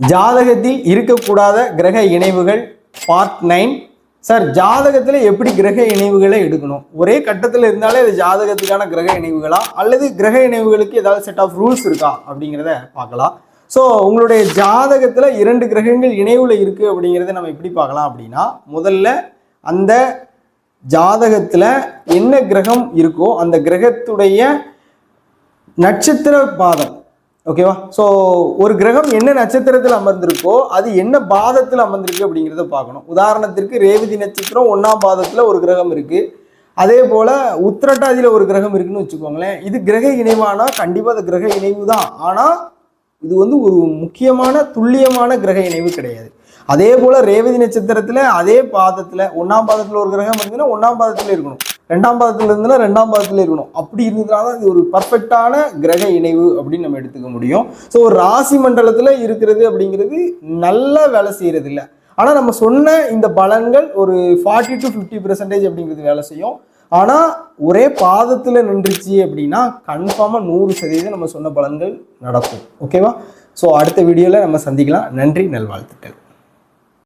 ஜாதகத்தில் இருக்கக்கூடாத கிரக இணைவுகள் part nine sir ஜாதகத்தில் எப்படி கிரக இணைவுகளை எடுக்கணும்? ஒரே கட்டத்தில் இருந்தாலே அது ஜாதகத்துக்கான கிரக இணைவுகளா? அல்லது கிரக இணைவுகளுக்கு ஏதாவது செட் ஆஃப் ரூல்ஸ் இருக்கா? அப்படிங்கிறத பார்க்கலாம். ஸோ உங்களுடைய ஜாதகத்தில் இரண்டு கிரகங்கள் இணைவில் இருக்கு அப்படிங்கிறத நம்ம எப்படி பார்க்கலாம் அப்படின்னா முதல்ல அந்த ஜாதகத்தில் என்ன கிரகம் இருக்கோ அந்த கிரகத்துடைய நட்சத்திர பாதம் ஓகேவா ஸோ ஒரு கிரகம் என்ன நட்சத்திரத்தில் அமர்ந்திருக்கோ அது என்ன பாதத்தில் அமர்ந்திருக்கு அப்படிங்கிறத பார்க்கணும். உதாரணத்திற்கு ரேவதி நட்சத்திரம் ஒன்றாம் பாதத்தில் ஒரு கிரகம் இருக்குது அதே போல் உத்திரட்டாதியில் ஒரு கிரகம் இருக்குன்னு வச்சுக்கோங்களேன். இது கிரக இணைவானா? கண்டிப்பாக அது கிரக இணைவு தான். ஆனால் இது வந்து ஒரு முக்கியமான துல்லியமான கிரக இணைவு கிடையாது. அதே போல் ரேவதி நட்சத்திரத்தில் அதே பாதத்தில் ஒன்றாம் பாதத்தில் ஒரு கிரகம் இருந்ததுன்னா ஒன்றாம் பாதத்தில் இருக்கணும். ரெண்டாம் பாதத்தில் இருந்ததுன்னா ரெண்டாம் பாதத்தில் இருக்கணும். அப்படி இருந்ததுனால தான் இது ஒரு பர்ஃபெக்டான கிரக இணைவு அப்படின்னு நம்ம எடுத்துக்க முடியும். ஸோ ஒரு ராசி மண்டலத்தில் இருக்கிறது அப்படிங்கிறது நல்லா வேலை செய்கிறது இல்லை ஆனால் நம்ம சொன்ன இந்த பலன்கள் ஒரு ஃபார்ட்டி டு ஃபிஃப்டி பெர்சன்டேஜ் அப்படிங்கிறது வேலை செய்யும். ஆனால் ஒரே பாதத்தில் நின்றுச்சு அப்படின்னா கன்ஃபார்மாக நூறு சதவீதம் நம்ம சொன்ன பலன்கள் நடக்கும். ஓகேவா ஸோ அடுத்த வீடியோவில் நம்ம சந்திக்கலாம். நன்றி நல்வாழ்த்துக்கள்.